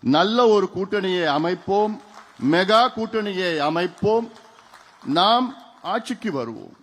நல்ல ஒரு கூட்டணியை அமைப்போம் மெகா கூட்டணியை அமைப்போம் நாம் ஆட்சிக்கு வருவோம்.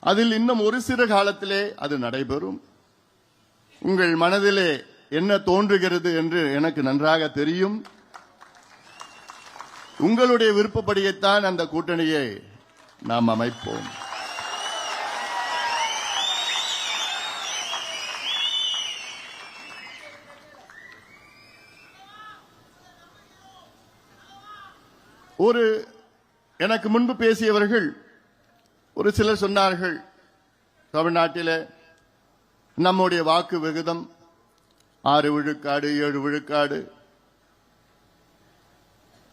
அதில் இன்னும் ஒரு சிறு காலத்திலே அது நடைபெறும். உங்கள் மனதிலே என்ன தோன்றுகிறது என்று எனக்கு நன்றாக தெரியும். உங்களுடைய விருப்பப்படியைத்தான் அந்த கூட்டணியை நாம் அமைப்போம். ஒரு எனக்கு முன்பு பேசியவர்கள் ஒரு சிலர் சொன்னார்கள் தமிழ்நாட்டில் நம்முடைய வாக்கு விகிதம் ஆறு விழுக்காடு ஏழு விழுக்காடு.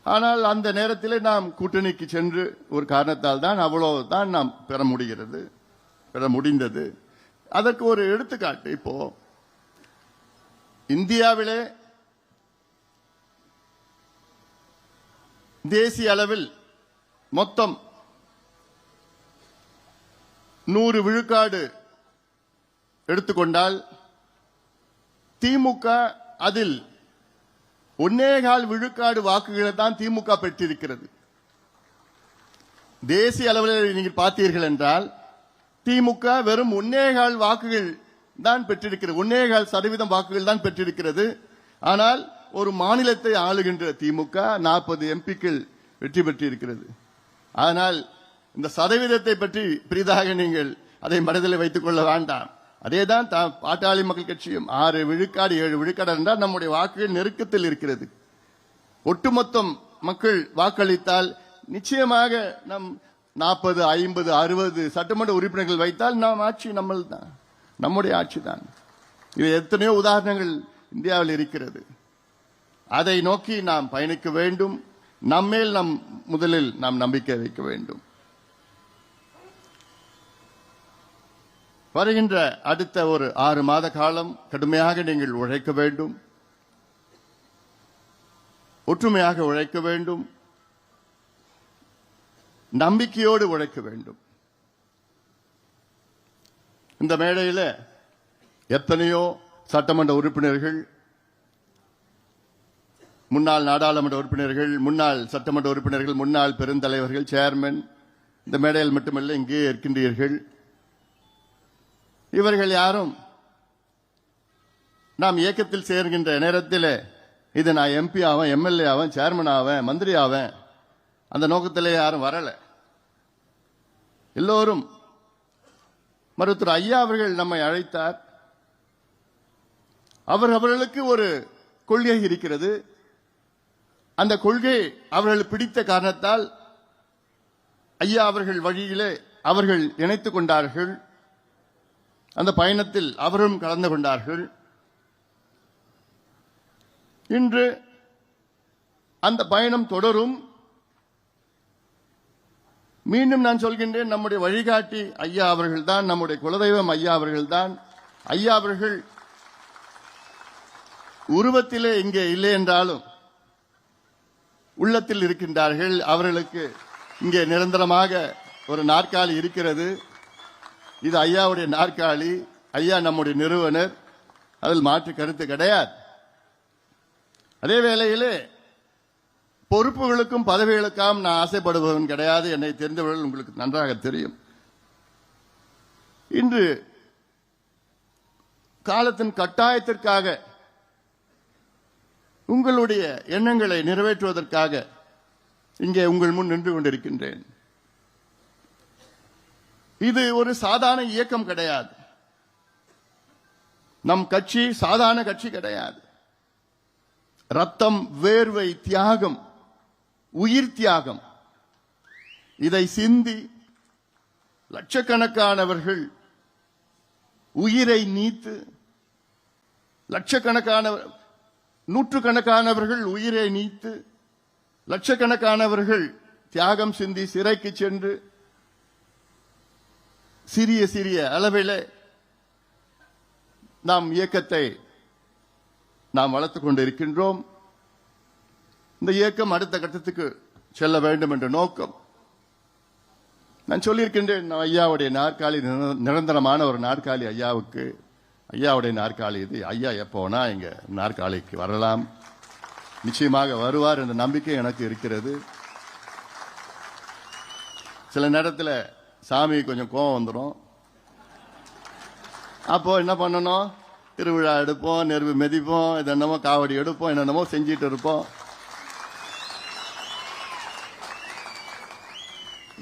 ஆனால் அந்த நேரத்தில் நாம் கூட்டணிக்கு சென்று ஒரு காரணத்தால் தான் அவ்வளவுதான் நாம் பெற முடிகிறது பெற முடிந்தது. அதற்கு ஒரு எடுத்துக்காட்டு இப்போ இந்தியாவிலே தேசிய அளவில் மொத்தம் நூறு விழுக்காடு எடுத்துக்கொண்டால் திமுக அதில் ஒன்னேகால் விழுக்காடு வாக்குகளை தான் திமுக பெற்றிருக்கிறது. தேசிய அளவில் நீங்கள் பார்த்தீர்கள் என்றால் திமுக வெறும் ஒன்னேகால் வாக்குகள் தான் பெற்றிருக்கிறது. ஒன்னேகால் சதவீதம் வாக்குகள் தான் பெற்றிருக்கிறது. ஆனால் ஒரு மாநிலத்தை ஆளுகின்ற திமுக நாற்பது எம்பிக்கள் வெற்றி பெற்றிருக்கிறது. ஆனால் இந்த சதவீதத்தை பற்றி பெரிதாக நீங்கள் அதை மனதில் வைத்துக் கொள்ள வேண்டாம். அதேதான் தான் பாட்டாளி மக்கள் கட்சியும் ஆறு விழுக்காடு ஏழு விழுக்காடு என்றால் நம்முடைய வாக்குகள் நெருக்கத்தில் இருக்கிறது. ஒட்டுமொத்தம் மக்கள் வாக்களித்தால் நிச்சயமாக நம் நாற்பது ஐம்பது அறுபது சட்டமன்ற உறுப்பினர்கள் வைத்தால் நாம் ஆட்சி நம்மள் தான் நம்முடைய ஆட்சி தான் இது எத்தனையோ உதாரணங்கள் இந்தியாவில் இருக்கிறது. அதை நோக்கி நாம் பயணிக்க வேண்டும். நம்மேல் நம் முதலில் நாம் நம்பிக்கை வைக்க வேண்டும். வருகின்ற அடுத்த ஒரு ஆறு மாத காலம் கடுமையாக நீங்கள் உழைக்க வேண்டும். ஒற்றுமையாக உழைக்க வேண்டும். நம்பிக்கையோடு உழைக்க வேண்டும். இந்த மேடையில் எத்தனையோ சட்டமன்ற உறுப்பினர்கள் முன்னாள் நாடாளுமன்ற உறுப்பினர்கள் முன்னாள் சட்டமன்ற உறுப்பினர்கள் முன்னாள் பெருந்தலைவர்கள் சேர்மன் இந்த மேடையில் மட்டுமல்ல இங்கே இருக்கின்றீர்கள். இவர்கள் யாரும்? நாம் இயக்கத்தில் சேர்கின்ற நேரத்தில் இது நான் எம்பி ஆவேன் எம்எல்ஏ ஆவேன் சேர்மன் ஆவேன் மந்திரி ஆவேன் அந்த நோக்கத்திலே யாரும் வரலை. எல்லோரும் மருத்துவர் ஐயா அவர்கள் நம்மை அழைத்தார். அவர் அவர்களுக்கு ஒரு கொள்கை இருக்கிறது. அந்த கொள்கை அவர்கள் பிடித்த காரணத்தால் ஐயா அவர்கள் வழியிலே அவர்கள் இணைத்துக் கொண்டார்கள். அந்த பயணத்தில் அவரும் கலந்து கொண்டார்கள். இன்று அந்த பயணம் தொடரும். மீண்டும் நான் சொல்கின்றேன் நம்முடைய வழிகாட்டி ஐயா அவர்கள் தான் நம்முடைய குலதெய்வம் ஐயா அவர்கள் தான் ஐயா அவர்கள் உருவத்திலே இங்கே இல்லை என்றாலும் உள்ளத்தில் இருக்கின்றார்கள். அவர்களுக்கு இங்கே நிரந்தரமாக ஒரு நாற்காலி இருக்கிறது. இது ஐயாவுடைய நாற்காலி. ஐயா நம்முடைய நிறுவனர். அதில் மாற்று கருத்து கிடையாது. அதே வேளையிலே பொறுப்புகளுக்கும் பதவிகளுக்காகவும் நான் ஆசைப்படுபவன் கிடையாது. என்னை தெரிந்தவர்கள் உங்களுக்கு நன்றாக தெரியும். இன்று காலத்தின் கட்டாயத்திற்காக உங்களுடைய எண்ணங்களை நிறைவேற்றுவதற்காக இங்கே உங்கள் முன் நின்று கொண்டிருக்கின்றேன். இது ஒரு சாதாரண இயக்கம் கிடையாது. நம் கட்சி சாதாரண கட்சி கிடையாது. ரத்தம் வேர்வை தியாகம் உயிர் தியாகம். இதை சிந்தி லட்சக்கணக்கானவர்கள் உயிரை நீத்து லட்சக்கணக்கான நூற்றுக்கணக்கானவர்கள் உயிரை நீத்து லட்சக்கணக்கானவர்கள் தியாகம் சிந்தி சிறைக்கு சென்று சிறிய சிறிய அளவில் நாம் இயக்கத்தை நாம் வளர்த்துக் கொண்டிருக்கின்றோம். இந்த இயக்கம் அடுத்த கட்டத்துக்கு செல்ல வேண்டும் என்ற நோக்கம். நான் சொல்லியிருக்கின்றேன் ஐயாவுடைய நாற்காலி நிரந்தரமான ஒரு நாற்காலி ஐயாவுக்கு. ஐயாவுடைய நாற்காலி இது. ஐயா எப்போனா இங்க நாற்காலிக்கு வரலாம். நிச்சயமாக வருவார் என்ற நம்பிக்கை எனக்கு இருக்கிறது. சில நேரத்தில் சாமி கொஞ்சம் கோவம் வந்துடும் அப்போ என்ன பண்ணணும்? திருவிழா எடுப்போம் நெருப்பு மிதிப்போம் இதென்னமோ காவடி எடுப்போம் என்னென்னமோ செஞ்சிட்டு இருப்போம்.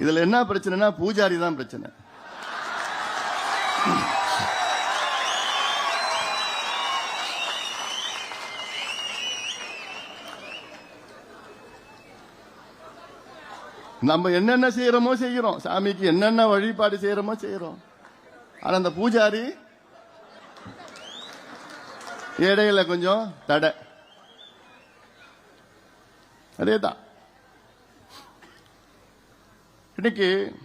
இதில் என்ன பிரச்சனைனா பூஜாரி தான் பிரச்சனை. நம்ம என்னென்ன செய்யறோமோ செய்யறோம். சாமிக்கு என்னென்ன வழிபாடு செய்யறோமோ செய்யறோம். ஆனா அந்த பூஜாரி இடையில கொஞ்சம் தடை. அதேதான். இன்னைக்கு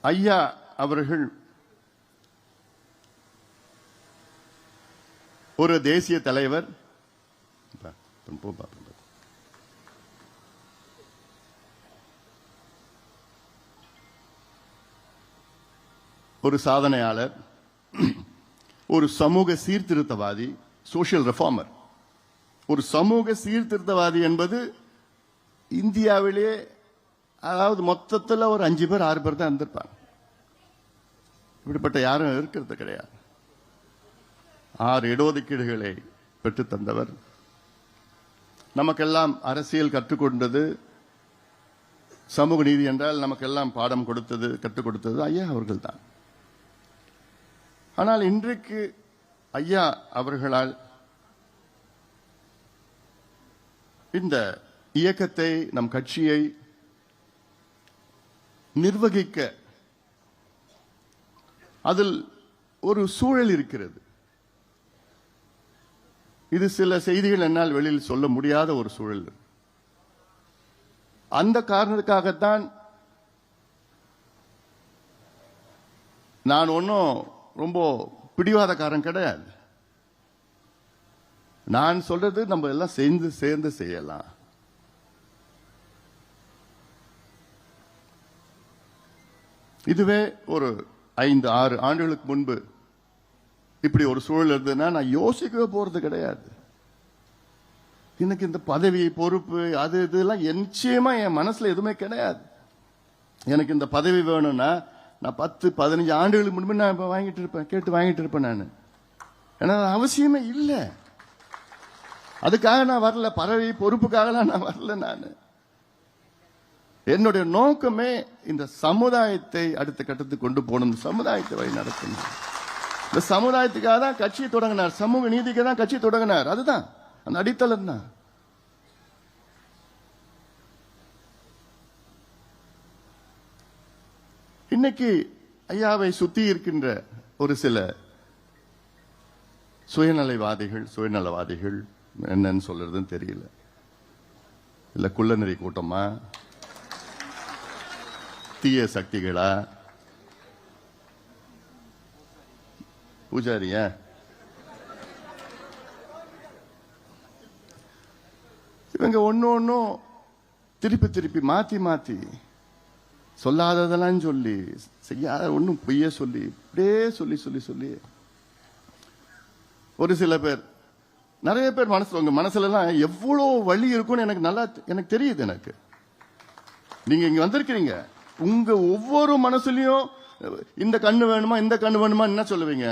ஐயா அவர்கள் ஒரு தேசிய தலைவர் பா, போ, ஒரு சாதனையாளர் ஒரு சமூக சீர்திருத்தவாதி சோசியல் ரெஃபார்மர் ஒரு சமூக சீர்திருத்தவாதி என்பது இந்தியாவிலே அதாவது மொத்தத்தில் ஒரு அஞ்சு பேர் ஆறு பேர் தான் இருந்திருப்பாங்க. இப்படிப்பட்ட யாரும் இருக்கிறது கிடையாது. ஆறு இடஒதுக்கீடுகளை பெற்றுத் தந்தவர் நமக்கெல்லாம் அரசியல் கற்றுக்கொண்டது சமூக நீதி என்றால் நமக்கெல்லாம் பாடம் கொடுத்தது கற்றுக் கொடுத்தது ஐயா அவர்கள் தான் ஆனால் இன்றைக்கு ஐயா அவர்களால் இந்த இயக்கத்தை நம் கட்சியை நிர்வகிக்க அதில் ஒரு சூழல் இருக்கிறது. இது சில செய்திகள் என்னால் வெளியில் சொல்ல முடியாத ஒரு சூழல். அந்த காரணத்துக்காகத்தான் நான் ஒன்றும் ரொம்ப பிடிவாதக்காரன் கிடையாது. நான் சொல்றது நம்ம எல்லாம் சேர்ந்து சேர்ந்து செய்யலாம். இதுவே ஒரு ஐந்து ஆறு ஆண்டுகளுக்கு முன்பு இப்படி ஒரு சூழல் இருந்ததுன்னா நான் யோசிக்கவே போறது கிடையாது. எனக்கு இந்த பதவி பொறுப்பு அது இதெல்லாம் நிச்சயமா என் மனசுல எதுவுமே கிடையாது. எனக்கு இந்த பதவி வேணும்னா நான் பத்து பதினஞ்சு ஆண்டுகளுக்கு முன்பு நான் இப்ப வாங்கிட்டு இருப்பேன் கேட்டு வாங்கிட்டு இருப்பேன் நான். ஏன்னா அவசியமே இல்லை. அதுக்காக நான் வரல பதவி பொறுப்புக்காகலாம் நான் வரல நான். என்னுடைய நோக்கமே இந்த சமுதாயத்தை அடுத்த கட்டத்துக்கு கொண்டு போகணும் இந்த சமுதாயத்தை வழி நடத்தணும். இந்த சமுதாயத்துக்காக தான் கட்சி தொடங்கினார். சமூக நீதிக்கு தான் கட்சி தொடங்கினார். அதுதான். அந்த அடித்தளம் தான். இன்னைக்கு ஐயாவை சுத்தி இருக்கின்ற ஒரு சில சுயநலைவாதிகள் சுயநலவாதிகள் என்னன்னு சொல்றதுன்னு தெரியல. இல்ல குள்ளநெறி கூட்டமா? தீய சக்திகளா? பூஜாரியா? இவங்க ஒன்னு ஒன்னும் திருப்பி திருப்பி மாத்தி மாத்தி சொல்லாததெல்லாம் சொல்லி செய்யாத ஒன்றும் பொய்ய சொல்லி இப்படியே சொல்லி சொல்லி சொல்லி. ஒரு சில பேர் நிறைய பேர் மனசுல உங்க மனசுல எவ்வளோ வழி இருக்கும்னு எனக்கு நல்லா எனக்கு தெரியுது எனக்கு. நீங்க இங்க வந்திருக்கிறீங்க. உங்க ஒவ்வொரு மனசுலயும் இந்த கண்ணு வேணுமா இந்த கண்ணு வேணுமா என்ன சொல்லுவீங்க?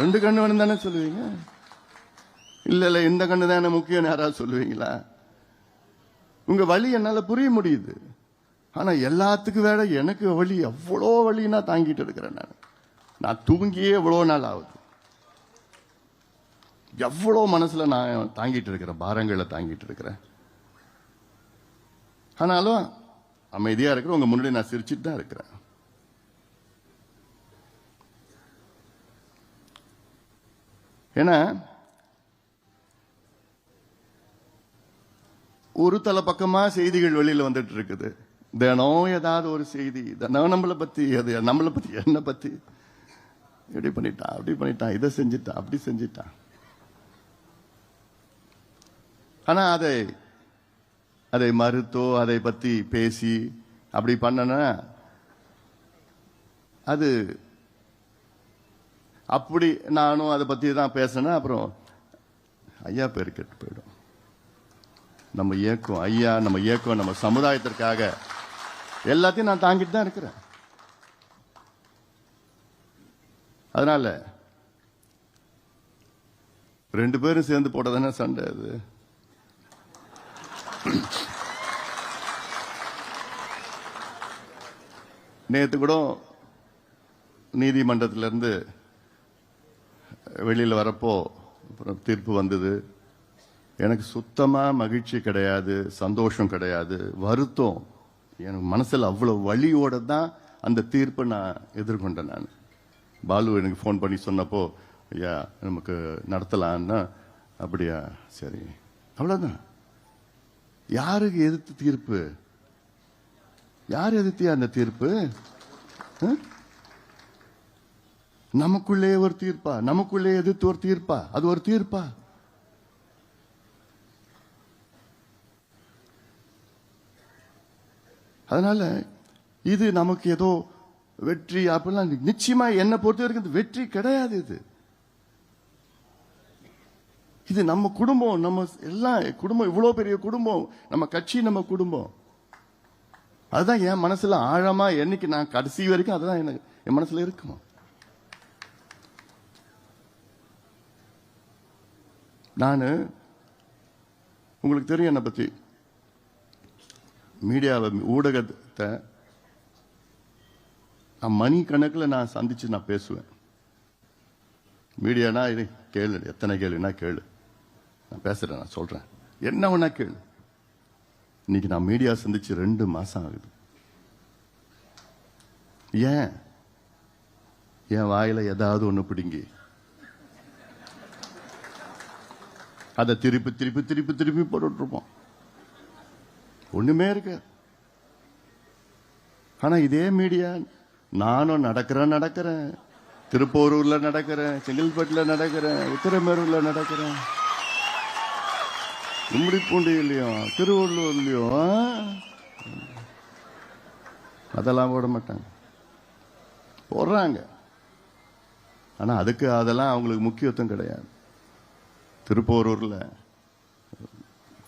ரெண்டு கண்ணு வேணும் தானே சொல்லுவீங்க? இல்ல இல்ல இந்த கண்ணு தானே முக்கியம் யாராவது சொல்லுவீங்களா? உங்க வழி என்னால புரிய முடியுது. ஆனா எல்லாத்துக்கும் வேற எனக்கு வழி எவ்வளோ வழினா தாங்கிட்டு இருக்கிறேன் நான். நான் தூங்கியே எவ்வளோ நாள் ஆகுது. எவ்வளோ மனசுல நான் தாங்கிட்டு இருக்கிறேன் பாரங்களை தாங்கிட்டு இருக்கிறேன். ஆனாலும் அமைதியா இருக்கிற உங்க முன்னாடி நான் சிரிச்சுட்டு தான் இருக்கிறேன். ஏன்னா ஒரு தலை பக்கமா செய்திகள் வெளியில வந்துட்டு இருக்குது தினம் ஏதாவது ஒரு செய்தி. தினம் நம்மளை பத்தி அது நம்மளை பத்தி என்ன பத்தி. இப்படி பண்ணிட்டான் அப்படி பண்ணிட்டான் இதை செஞ்சிட்டான் அப்படி செஞ்சிட்டான் ஆனா அதை அதை மறுத்தோ அதை பத்தி பேசி அப்படி பண்ணனா அது அப்படி நானும் அதை பற்றி தான் பேசினேன். அப்புறம் ஐயா பேர் கெட்டு போயிடும். நம்ம இயக்கம் ஐயா நம்ம இயக்கம் நம்ம சமுதாயத்திற்காக எல்லாத்தையும் நான் தாங்கிட்டு தான் இருக்கிறேன். அதனால ரெண்டு பேரும் சேர்ந்து போட்டதானே சண்டை அது? நேற்று கூட நீதிமன்றத்திலிருந்து வெளியில் வரப்போ அப்புறம் தீர்ப்பு வந்தது. எனக்கு சுத்தமாக மகிழ்ச்சி கிடையாது சந்தோஷம் கிடையாது வருத்தம். எனக்கு மனசில் அவ்வளோ வழியோடு தான் அந்த தீர்ப்பை நான் எதிர்கொண்டேன் நான். பாலு எனக்கு ஃபோன் பண்ணி சொன்னப்போ ஐயா நமக்கு நடத்தலான்னா அப்படியா சரி. அவ்வளோதான் யாருக்கு எதிர்த்து தீர்ப்பு? யார் எதிர்த்தியா அந்த தீர்ப்பு? ஆ? நமக்குள்ளே ஒரு தீர்ப்பா? நமக்குள்ளே எதிர்த்து ஒரு தீர்ப்பா? அது ஒரு தீர்ப்பா? அதனால இது நமக்கு ஏதோ வெற்றி அப்படிலாம் நிச்சயமா என்னை பொறுத்த வரைக்கும் இது வெற்றி கிடையாது இது. இது நம்ம குடும்பம். நம்ம எல்லாம் குடும்பம் இவ்வளவு பெரிய குடும்பம். நம்ம கட்சி நம்ம குடும்பம். அதுதான் என் மனசுல ஆழமா என்னைக்கு நான் கடைசி வரைக்கும் அதுதான் எனக்கு என் மனசுல இருக்குமா? நான் உங்களுக்கு தெரியும் என்னை பற்றி மீடியாவை ஊடகத்தை நான் மணி கணக்கில் நான் சந்தித்து நான் பேசுவேன். மீடியானா இது கேளு எத்தனை கேளுனா கேளு. நான் பேசுகிறேன் நான் சொல்கிறேன் என்ன வேணா கேளு. இன்னைக்கு நான் மீடியா சந்தித்து ரெண்டு மாதம் ஆகுது. ஏன்? என் வாயில் ஏதாவது ஒன்று பிடுங்கி. அதை திருப்பி திருப்பி திருப்பி திருப்பி போட்டுட்டு இருப்போம் ஒண்ணுமே இருக்கு ஆனா இதே மீடியா நானும் நடக்கிறேன் நடக்கிறேன். திருப்போரூர்ல நடக்கிறேன் செங்கல்பட்டுல நடக்கிறேன் உத்திரமேரூர்ல நடக்கிறேன். கும்மிடிப்பூண்டியிலையும் திருவள்ளூர்லயும் அதெல்லாம் போட மாட்டாங்க. போடுறாங்க. ஆனா அதுக்கு அதெல்லாம் அவங்களுக்கு முக்கியத்துவம் கிடையாது. திருப்போரூரில்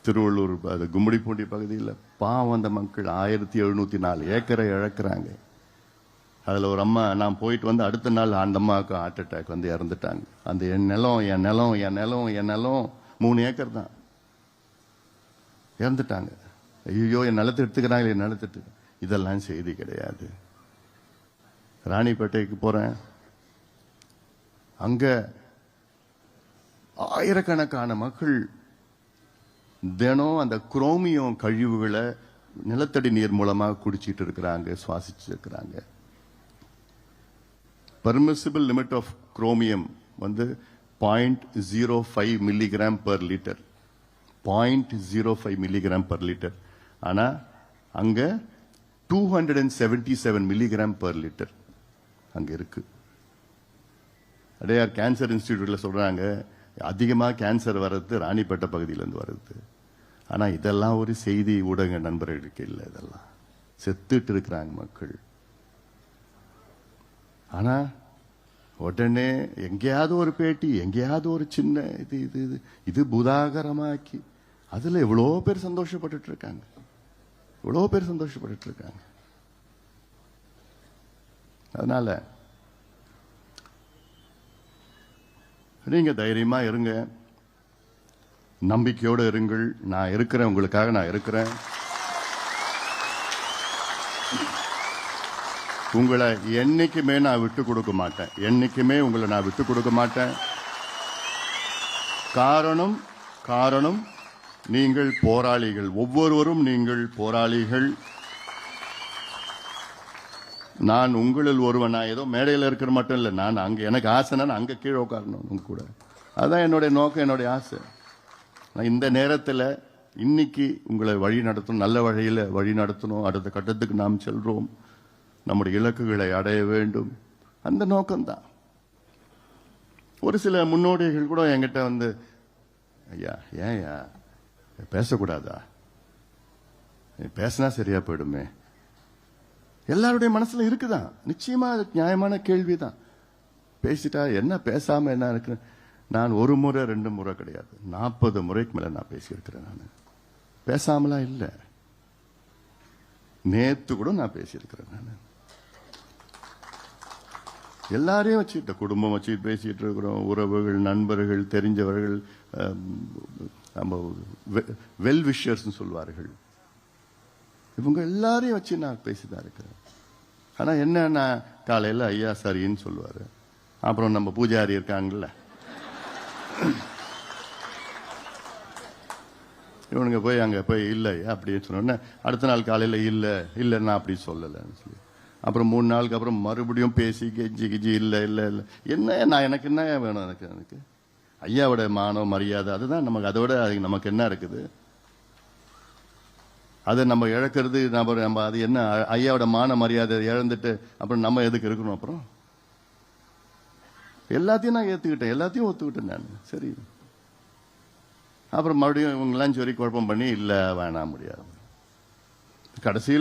திருவள்ளூர் அது கும்மிடிப்பூண்டி பகுதியில் பாவம் அந்த மக்கள் ஆயிரத்தி எழுநூற்றி நாலு ஏக்கரை இழக்கிறாங்க. அதில் ஒரு அம்மா நான் போயிட்டு வந்து அடுத்த நாள் அந்த அம்மாவுக்கு ஹார்ட் அட்டாக் வந்து இறந்துட்டாங்க. அந்த என் நிலம் என் நிலம் என் நிலம் என் நிலம். மூணு ஏக்கர் தான். இறந்துட்டாங்க. ஐயோ என் நிலத்தை எடுத்துக்கிறாங்க என் நிலத்தை இதெல்லாம் செய்தி கிடையாது. ராணிப்பேட்டைக்கு போகிறேன் அங்கே ஆயிரக்கணக்கான மக்கள் தினம் அந்த குரோமியம் கழிவுகளை நிலத்தடி நீர் மூலமாக குடிச்சிட்டு இருக்கிறாங்க சுவாசிச்சு இருக்கிறாங்க. பர்மிசிபிள் லிமிட் ஆஃப் குரோமியம் வந்து point zero five milligram per litre point zero five milligram per litre ஆனால் அங்கே two hundred and seventy seven milligram per litre அங்கே இருக்கு. அடையார் கேன்சர் இன்ஸ்டிடியூட்டில் சொல்கிறாங்க அதிகமாக கேன்சர் வர்றது ராணிப்பேட்டை பகுதியிலேருந்து வருது. ஆனால் இதெல்லாம் ஒரு செய்தி ஊடக நண்பர்களுக்கு இல்லை இதெல்லாம். செத்துட்டு இருக்கிறாங்க மக்கள். ஆனால் உடனே எங்கேயாவது ஒரு பேட்டி எங்கேயாவது ஒரு சின்ன இது இது இது இது புதாகரமாக்கி அதில் எவ்வளோ பேர் சந்தோஷப்பட்டுட்டு இருக்காங்க. எவ்வளோ பேர் சந்தோஷப்பட்டுட்டு இருக்காங்க. அதனால நீங்கள் தைரியமாக இருங்க. நம்பிக்கையோடு இருங்கள். நான் இருக்கிறேன். உங்களுக்காக நான் இருக்கிறேன். உங்களை என்றைக்குமே நான் விட்டு கொடுக்க மாட்டேன். என்றைக்குமே உங்களை நான் விட்டு கொடுக்க மாட்டேன். காரணம் காரணம் நீங்கள் போராளிகள். ஒவ்வொருவரும் நீங்கள் போராளிகள். நான் உங்களில் ஒருவன். நான் ஏதோ மேடையில் இருக்கிற மட்டும் இல்லை. நான் அங்கே எனக்கு ஆசைனா நான் அங்கே கீழே உட்காரணும் உங்க கூட. அதுதான் என்னுடைய நோக்கம் என்னுடைய ஆசை. நான் இந்த நேரத்தில் இன்னைக்கு உங்களை வழி நடத்தணும் நல்ல வழியில் வழி நடத்தணும். அடுத்த கட்டத்துக்கு நாம் செல்றோம். நம்முடைய இலக்குகளை அடைய வேண்டும். அந்த நோக்கம்தான். ஒரு சில முன்னோடிகள் கூட என்கிட்ட வந்து ஐயா ஏன்யா பேசக்கூடாதா? பேசினா சரியா போயிடுமே. எல்லாருடைய மனசுல இருக்குதான் நிச்சயமா அது நியாயமான கேள்விதான். பேசிட்டா என்ன பேசாம என்ன இருக்கு? நான் ஒரு முறை ரெண்டு முறை கிடையாது. நாற்பது முறைக்கு மேல நான் பேசியிருக்கிறேன் நான். பேசாமலாம் இல்லை. நேத்து கூட நான் பேசியிருக்கிறேன் நான். எல்லாரையும் வச்சுக்கிட்ட குடும்பம் வச்சுட்டு பேசிட்டு இருக்கிறோம். உறவுகள் நண்பர்கள் தெரிஞ்சவர்கள் நம்ம வெல் விஷர்ஸ் சொல்வார்கள். இவங்க எல்லாரையும் வச்சு நான் பேசிதான் இருக்கிறேன். ஆனால் என்னன்னா காலையில் ஐயா சரின்னு சொல்லுவார். அப்புறம் நம்ம பூஜாரி இருக்காங்கல்ல. இவனுங்க போய் அங்கே போய் இல்லை அப்படின்னு சொன்னோன்னே அடுத்த நாள் காலையில் இல்லை இல்லை நான் அப்படி சொல்லலைன்னு சொல்லி. அப்புறம் மூணு நாளுக்கு அப்புறம் மறுபடியும் பேசி கெஞ்சி கிஜி இல்லை இல்லை இல்லை. என்ன நான் எனக்கு என்ன வேணும் எனக்கு எனக்கு? ஐயாவோட மானம் மரியாதை அதுதான் நமக்கு அதோட அது நமக்கு என்ன இருக்குது? அதை நம்ம இழக்கிறது நம்ம நம்ம அது என்ன ஐயாவோட மான மரியாதை இழந்துட்டு அப்புறம் நம்ம எதுக்கு இருக்கணும் அப்புறம்? எல்லாத்தையும் நான் ஏத்துக்கிட்டேன் எல்லாத்தையும் ஒத்துக்கிட்டேன் நான். சரி. அப்புறம் மறுபடியும் இவங்கெல்லாம் சொல்லி குழப்பம் பண்ணி இல்ல வேணாம் முடியாது. கடைசியில்